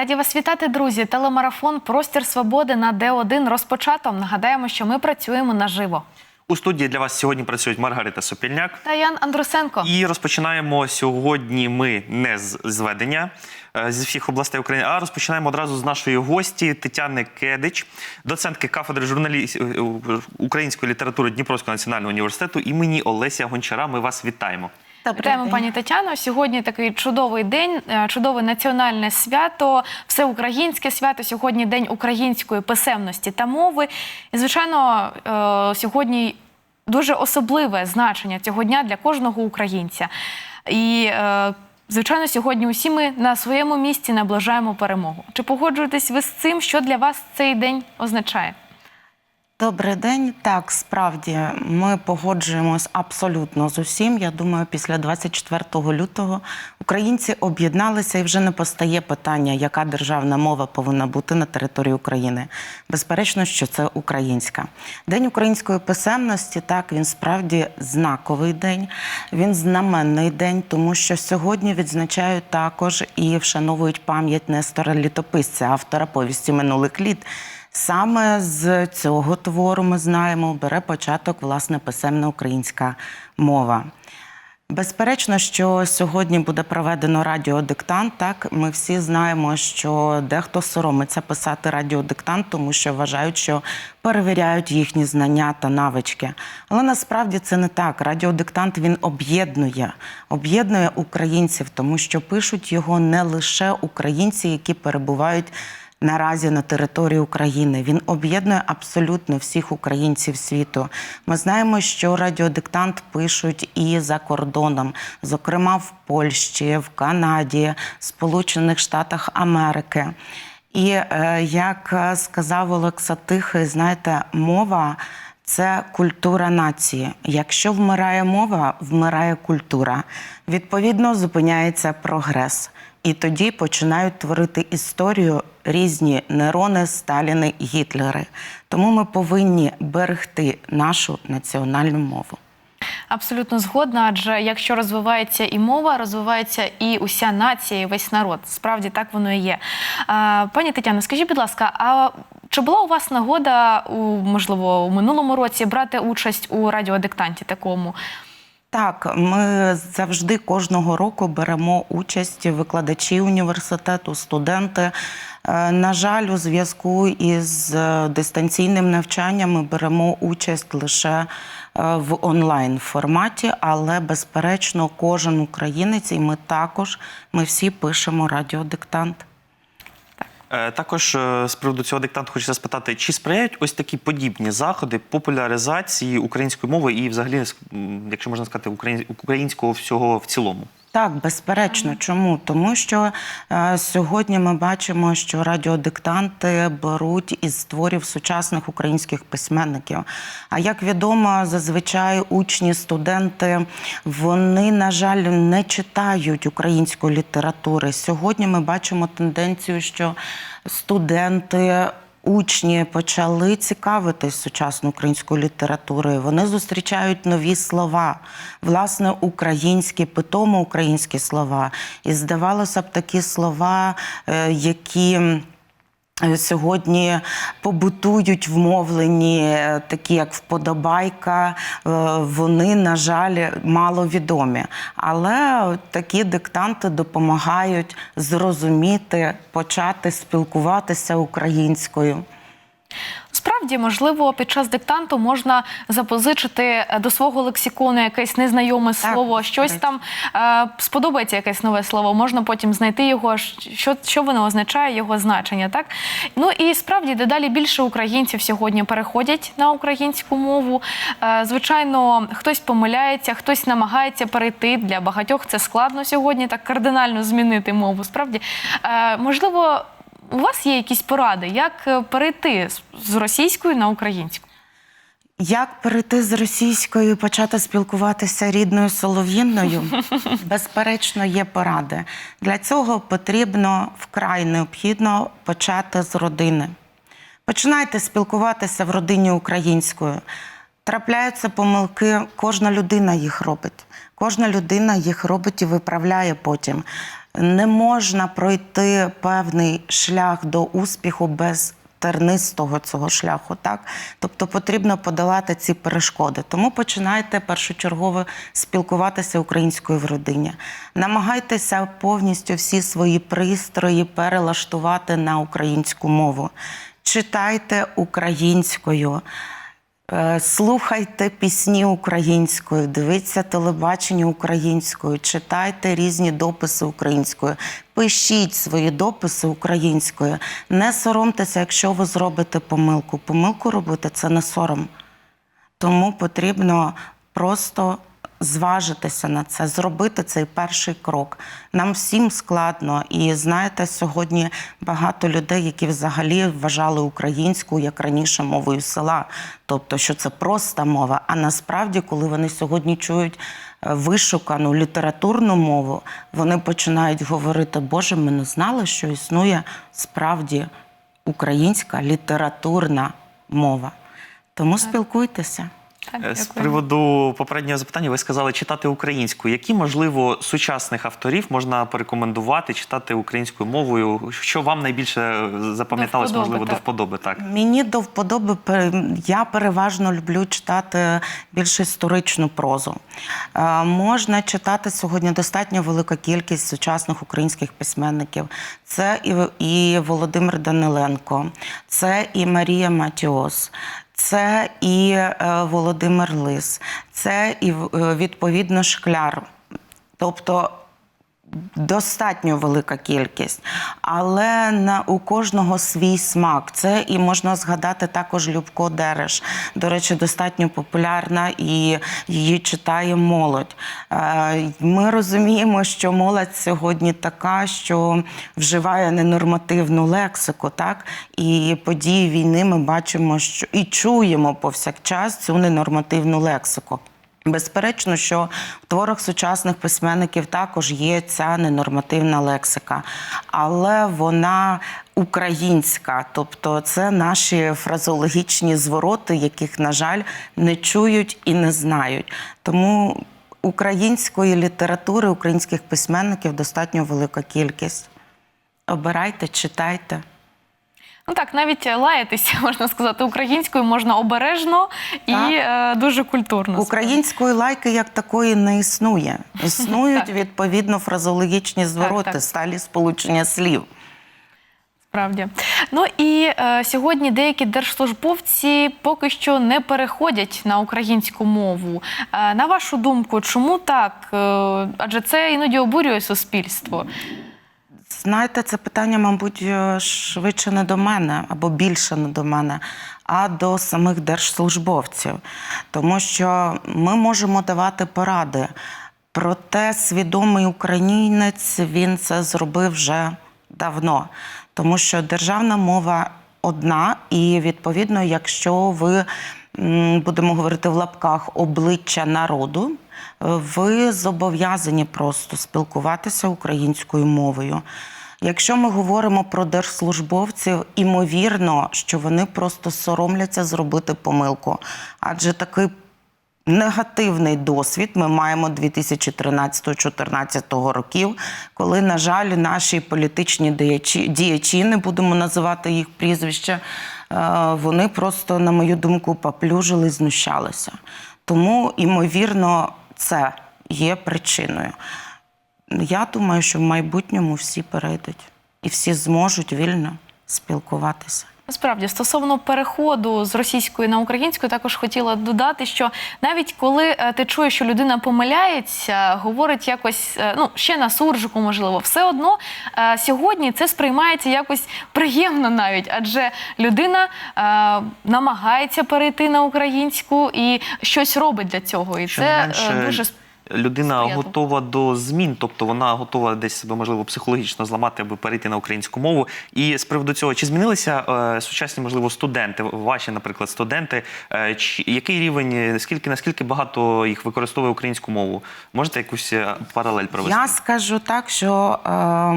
Раді вас вітати, друзі. Телемарафон Простір свободи на Д1 розпочато. Нагадаємо, що ми працюємо наживо. У студії для вас сьогодні працюють Маргарита Сопільняк. Та Ян Андрусенко. І розпочинаємо сьогодні ми не з зведення е, зі всіх областей України, а розпочинаємо одразу з нашої гості Тетяни Кедич, доцентки кафедри журналіс... е, української літератури Дніпровського національного університету імені Олеся Гончара. Ми вас вітаємо. Вітаємо, пані Тетяно. Сьогодні такий чудовий день, е, чудове національне свято, всеукраїнське свято. Сьогодні день української писемності та мови. І, звичайно, е, сьогодні дуже особливе значення цього дня для кожного українця. І е, Звичайно, сьогодні усі ми на своєму місці наближаємо перемогу. Чи погоджуєтесь ви з цим, що для вас цей день означає? Добрий день. Так, справді ми погоджуємось абсолютно з усім. Я думаю, після 24 лютого українці об'єдналися і вже не постає питання, яка державна мова повинна бути на території України. Безперечно, що це українська. День української писемності. Так, він справді знаковий день. Він знаменний день, тому що сьогодні відзначають також і вшановують пам'ять Нестора Літописця, автора повісті минулих літ. Саме з цього твору ми знаємо, бере початок власне писемна українська мова. Безперечно, що сьогодні буде проведено радіодиктант. Так, ми всі знаємо, що дехто соромиться писати радіодиктант, тому що вважають, що перевіряють їхні знання та навички. Але насправді це не так. Радіодиктант він об'єднує, об'єднує українців, тому що пишуть його не лише українці, які перебувають наразі на території України. Він об'єднує абсолютно всіх українців світу. Ми знаємо, що радіодиктант пишуть і за кордоном, зокрема в Польщі, в Канаді, Сполучених Штатах Америки. І е, як сказав Олекса Тихий, знаєте, мова. Це культура нації. Якщо вмирає мова, вмирає культура. Відповідно, зупиняється прогрес. І тоді починають творити історію різні Нерони, Сталіни, Гітлери. Тому ми повинні берегти нашу національну мову. Абсолютно згодна, адже якщо розвивається і мова, розвивається і уся нація, і весь народ. Справді так воно і є. Пані Тетяно, скажіть, будь ласка, а чи була у вас нагода у можливо у минулому році брати участь у радіодиктанті такому? Так, ми завжди кожного року беремо участь викладачі університету, студенти. Е, На жаль, у зв'язку із е, дистанційним навчанням ми беремо участь лише е, в онлайн форматі, але безперечно, кожен українець, і ми також ми всі пишемо радіодиктант. Е, Також е, з приводу цього диктанту хочеться спитати, чи сприяють ось такі подібні заходи популяризації української мови і, взагалі, якщо можна сказати, україн- українського всього в цілому? Так, безперечно. Чому? Тому що е, сьогодні ми бачимо, що радіодиктанти беруть із творів сучасних українських письменників. А як відомо, зазвичай учні, студенти вони, на жаль, не читають української літератури. Сьогодні ми бачимо тенденцію, що студенти. Учні почали цікавитись сучасною українською літературою. Вони зустрічають нові слова, власне, українські, питомо українські слова. І здавалося б, такі слова, е, які. Е, Сьогодні побутують в мовленні, е, такі як вподобайка, е, вони, на жаль, маловідомі. Але такі диктанти допомагають зрозуміти, почати спілкуватися українською. Справді, можливо, під час диктанту можна запозичити е, до свого лексикону якесь незнайоме Так, слово, щось там е, сподобається якесь нове слово. Можна потім знайти його, що, що воно означає, його значення. Так ну і справді дедалі більше українців сьогодні переходять на українську мову. Е, звичайно, хтось помиляється, хтось намагається перейти. Для багатьох це складно сьогодні так кардинально змінити мову. Справді, е, можливо. У вас є якісь поради, як е, перейти з- з російської на українську? Як перейти з російською і почати спілкуватися рідною солов'їною? Безперечно, є поради. Для цього потрібно вкрай необхідно почати з родини. Починайте спілкуватися в родині українською. Трапляються помилки, кожна людина їх робить. Кожна людина їх робить і виправляє потім. Не можна пройти певний шлях до успіху без тернистого цього шляху, так тобто потрібно подолати ці перешкоди. Тому починайте першочергово спілкуватися українською в родині. Намагайтеся повністю всі свої пристрої перелаштувати на українську мову. Читайте українською. Е, Слухайте пісні українською, дивіться телебачення українською, читайте різні дописи українською, пишіть свої дописи українською. Не соромтеся, якщо ви зробите помилку. Помилку робити це не сором. Тому потрібно просто зважитися на це, зробити цей перший крок. Нам всім складно. І знаєте, сьогодні багато людей, які взагалі вважали українську як раніше мовою села, тобто, що це проста мова. А насправді, коли вони сьогодні чують е, вишукану літературну мову, вони починають говорити: Боже, ми не знали, що існує справді українська літературна мова. Тому спілкуйтеся. Так, Е, З приводу попереднього запитання ви сказали читати українську. Які, можливо, сучасних авторів можна порекомендувати читати українською мовою? Що вам найбільше е, запам'яталось, можливо, до вподоби? Так. Мені до вподоби я переважно люблю читати більш історичну прозу. Е, можна читати сьогодні достатньо велика кількість сучасних українських письменників. Це і, і Володимир Даниленко, це і Марія Матіос. Це і е, Володимир Лис, це і е, відповідно Шкляр. Тобто достатньо велика кількість, але на у кожного свій смак. Це і можна згадати також Любко Дереш. До речі, достатньо популярна і її читає молодь. Е, Ми розуміємо, що молодь сьогодні така, що вживає ненормативну лексику, так і події війни ми бачимо, що і чуємо повсякчас цю ненормативну лексику. Безперечно, що в творах сучасних письменників також є ця ненормативна лексика, але вона українська, тобто це наші фразологічні звороти, яких, на жаль, не чують і не знають. Тому української літератури, українських письменників достатньо велика кількість. Обирайте, читайте. Ну так, навіть лаятися, можна сказати, українською можна обережно і е, дуже культурно. Української лайки як такої не існує. Існують відповідно фразологічні звороти, так. сталі сполучення слів. Справді. Ну і е, сьогодні деякі держслужбовці поки що не переходять на українську мову. Е, на вашу думку, чому так? Е, адже це іноді обурює суспільство. Знаєте, це питання, мабуть, е, швидше не до мене або більше не до мене, а до самих держслужбовців. Тому що ми можемо давати поради. Проте свідомий українець він це зробив вже давно. Тому що державна мова одна, і відповідно, якщо ви будемо говорити в лапках обличчя народу, ви зобов'язані просто спілкуватися українською мовою. Якщо ми говоримо про держслужбовців, імовірно, що вони просто соромляться зробити помилку, адже такий негативний досвід ми маємо 2013-2014 років, коли, на жаль, наші політичні діячі, діячі не будемо називати їх прізвища, е, вони просто, на мою думку, поплюжили, знущалися. Тому, імовірно, це є причиною. Я думаю, що в майбутньому всі перейдуть і всі зможуть вільно спілкуватися. Насправді, стосовно переходу з російської на українську, також хотіла додати, що навіть коли е, ти чуєш, що людина помиляється, говорить якось е, ну ще на суржику, можливо, все одно е, сьогодні це сприймається якось приємно навіть, адже людина намагається перейти на українську і щось робить для цього. І Що це менше, дуже людина сприятливо. готова до змін, тобто вона готова десь себе можливо психологічно зламати, аби перейти на українську мову. І з приводу цього, чи змінилися е, сучасні, можливо, студенти, ваші, наприклад, студенти? Е, чи, який рівень, е, скільки наскільки багато їх використовує українську мову? Можете якусь е, паралель провести? Я скажу так, що е,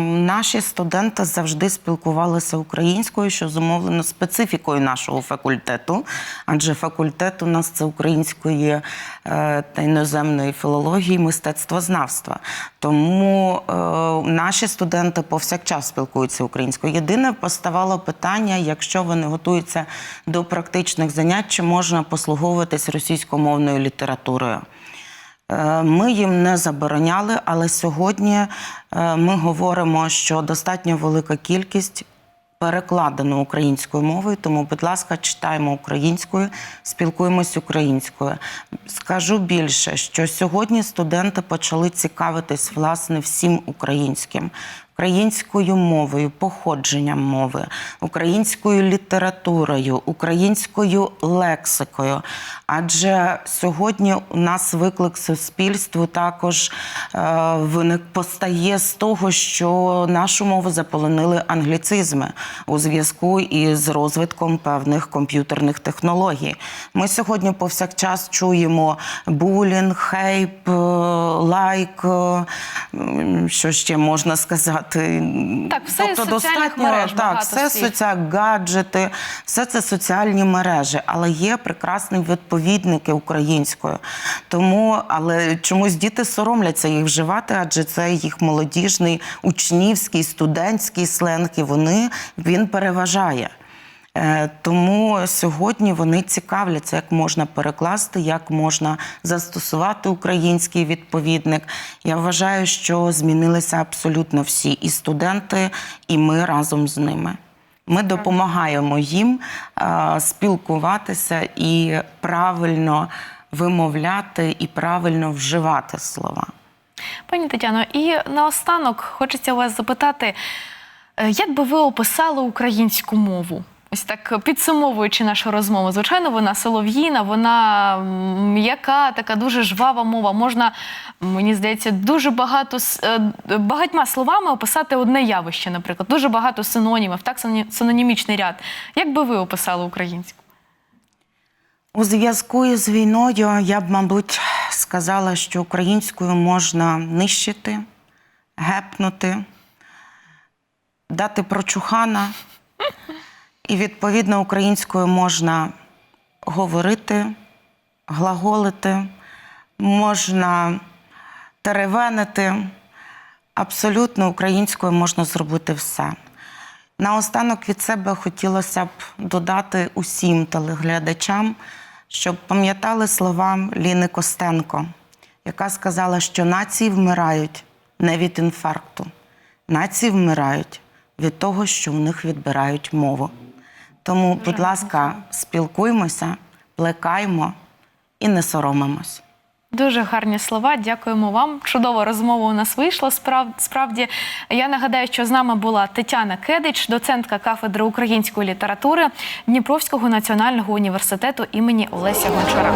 наші студенти завжди спілкувалися українською, що зумовлено специфікою нашого факультету, адже факультет у нас це української е, та іноземної філології. Філології, мистецтвознавства. Тому е, наші студенти повсякчас спілкуються українською. Єдине поставало питання, якщо вони готуються до практичних занять, чи можна послуговуватись російськомовною літературою. Е, Ми їм не забороняли, але сьогодні е, ми говоримо, що достатньо велика кількість перекладено українською мовою, тому, будь ласка, читаємо українською, спілкуємось українською. Скажу більше, що сьогодні студенти почали цікавитись власне всім українським. Українською мовою, походженням мови, українською літературою, українською лексикою. Адже сьогодні у нас виклик суспільству також е, виник постає з того, що нашу мову заполонили англіцизми у зв'язку із розвитком певних комп'ютерних технологій. Ми сьогодні повсякчас чуємо булінг, хейп, е, лайк, е, що ще можна сказати. Так, все тобто достатньо мереж так, все соця гаджети, все це соціальні мережі, але є прекрасні відповідники українською. Тому, але чомусь діти соромляться їх вживати, адже це їх молодіжний, учнівський, студентський сленг, і вони він переважає. Е, Тому сьогодні вони цікавляться, як можна перекласти, як можна застосувати український відповідник. Я вважаю, що змінилися абсолютно всі і студенти, і ми разом з ними. Ми допомагаємо їм е, спілкуватися і правильно вимовляти, і правильно вживати слова. Пані Тетяно, і наостанок хочеться вас запитати, е, як би ви описали українську мову? Ось так підсумовуючи нашу розмову, звичайно, вона солов'їна, вона м'яка, така дуже жвава мова. Можна, мені здається, дуже багато е, багатьма словами описати одне явище, наприклад, дуже багато синонімів, так синонімічний ряд. Як би ви описали українську? У зв'язку із війною я б, мабуть, сказала, що українською можна нищити, гепнути, дати прочухана, і відповідно українською можна говорити, глаголити, можна теревенити. Абсолютно українською можна зробити все. Наостанок від себе хотілося б додати усім телеглядачам, щоб пам'ятали слова Ліни Костенко, яка сказала, що нації вмирають не від інфаркту, нації вмирають від того, що в них відбирають мову. Тому, будь ласка, спілкуймося, плекаймо і не соромимось. Дуже гарні слова. Дякуємо вам. Чудова розмова у нас вийшла. Справ, справді я нагадаю, що з нами була Тетяна Кедич, доцентка кафедри української літератури Дніпровського національного університету імені Олеся Гончара.